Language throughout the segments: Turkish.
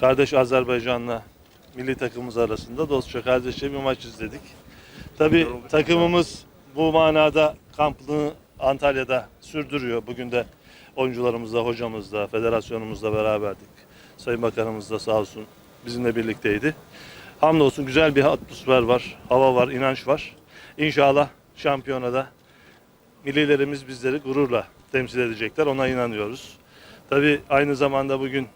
kardeş Azerbaycan'la milli takımımız arasında dostça kardeşçe bir maç izledik. Tabii takımımız bu manada kampını Antalya'da sürdürüyor. Bugün de oyuncularımızla, hocamızla, federasyonumuzla beraberdik. Sayın Bakanımız da sağ olsun bizimle birlikteydi. Hamdolsun güzel bir atmosfer var, hava var, inanç var. İnşallah şampiyonada millilerimiz bizleri gururla temsil edecekler. Ona inanıyoruz. Tabii aynı zamanda bugün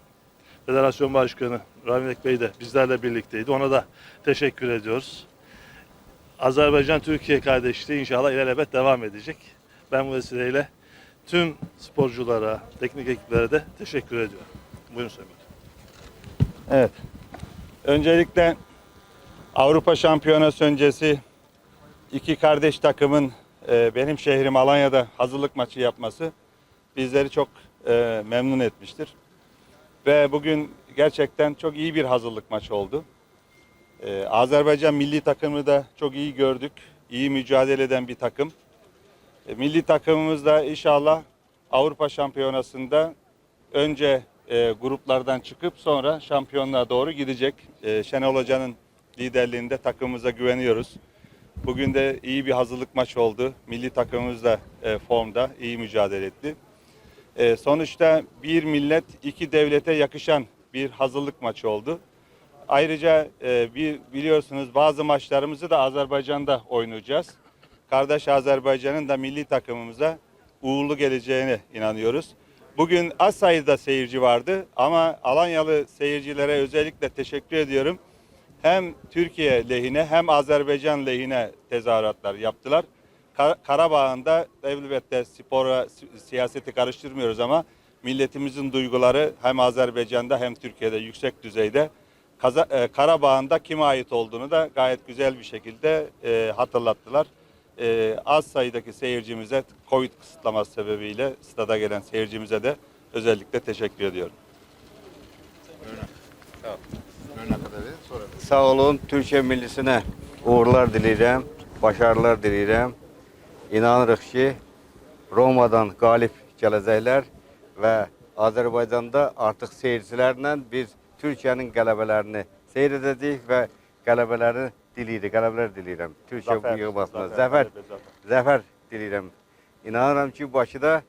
Federasyon Başkanı Rahmet Bey de bizlerle birlikteydi. Ona da teşekkür ediyoruz. Azerbaycan-Türkiye kardeşliği inşallah ilelebet devam edecek. Ben bu vesileyle tüm sporculara, teknik ekiplere de teşekkür ediyorum. Buyurun Sayın. Evet. Öncelikle Avrupa Şampiyonası öncesi iki kardeş takımın e, benim şehrim Alanya'da hazırlık maçı yapması bizleri çok e, memnun etmiştir. Ve bugün gerçekten çok iyi bir hazırlık maçı oldu. E, Azerbaycan milli takımı da çok iyi gördük. İyi mücadele eden bir takım. E, milli takımımız da inşallah Avrupa Şampiyonası'nda önce e, gruplardan çıkıp sonra şampiyonluğa doğru gidecek. E, Şenol Hoca'nın liderliğinde takımımıza güveniyoruz. Bugün de iyi bir hazırlık maçı oldu. Milli takımımız da e, formda, iyi mücadele etti. E, sonuçta bir millet, iki devlete yakışan bir hazırlık maçı oldu. Ayrıca e, bir biliyorsunuz bazı maçlarımızı da Azerbaycan'da oynayacağız. Kardeş Azerbaycan'ın da milli takımımıza uğurlu geleceğine inanıyoruz. Bugün az sayıda seyirci vardı ama Alanyalı seyircilere özellikle teşekkür ediyorum. Hem Türkiye lehine hem Azerbaycan lehine tezahüratlar yaptılar. Kar- Karabağ'ın da elbette spora, si- siyaseti karıştırmıyoruz ama milletimizin duyguları hem Azerbaycan'da hem Türkiye'de yüksek düzeyde. Kaza, e, kime ait olduğunu da gayet güzel bir şekilde e, hatırlattılar. E, az sayıdaki seyircimize Covid kısıtlaması sebebiyle stada gelen seyircimize de özellikle teşekkür ediyorum. Sağ olun. Türkiye millisine uğurlar diləyirəm, başarılar diləyirəm. İnanırıq ki, Romadan qalib gələcəklər və Azərbaycanda artıq seyircilərlə biz Türkiyənin qələbələrini seyr edəcəyik və qələbələri diləyirik, qələbələr diləyirəm. Türkiyə bu yığmasına zəfər, zəfər diləyirəm. İnanıram ki, Bakıda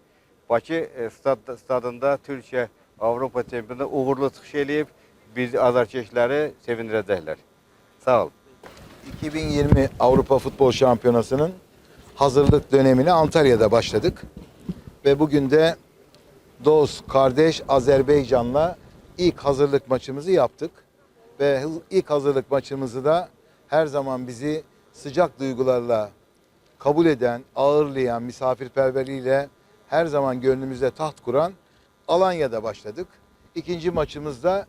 Bakı e, stad, stadında Türkiyə Avropa çempionunda uğurlu çıxış eləyib biz azarkeşləri sevindirəcəklər. Sağ olun. 2020 Avrupa Futbol Şampiyonası'nın hazırlık dönemine Antalya'da başladık. Ve bugün de dost, kardeş Azerbaycan'la ilk hazırlık maçımızı yaptık. Ve ilk hazırlık maçımızı da her zaman bizi sıcak duygularla kabul eden, ağırlayan, misafirperverliğiyle her zaman gönlümüzde taht kuran Alanya'da başladık. İkinci maçımızda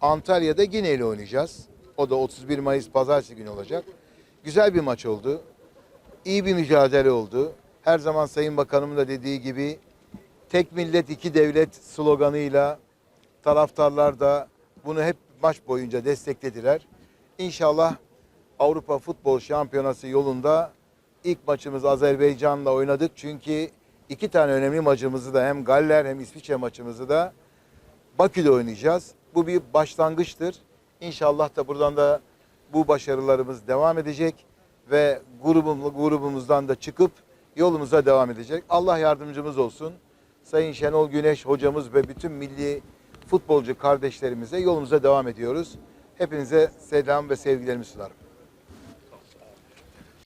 Antalya'da Gine ile oynayacağız. O da 31 Mayıs pazartesi günü olacak. Güzel bir maç oldu. İyi bir mücadele oldu. Her zaman Sayın Bakanımın da dediği gibi tek millet iki devlet sloganıyla taraftarlar da bunu hep maç boyunca desteklediler. İnşallah Avrupa Futbol Şampiyonası yolunda ilk maçımızı Azerbaycan'la oynadık. Çünkü iki tane önemli maçımızı da hem Galler hem İsviçre maçımızı da Bakü'de oynayacağız. Bu bir başlangıçtır. İnşallah da buradan da bu başarılarımız devam edecek ve grubum, grubumuzdan da çıkıp yolumuza devam edecek. Allah yardımcımız olsun. Sayın Şenol Güneş hocamız ve bütün milli futbolcu kardeşlerimize yolumuza devam ediyoruz. Hepinize selam ve sevgilerimi sunarım.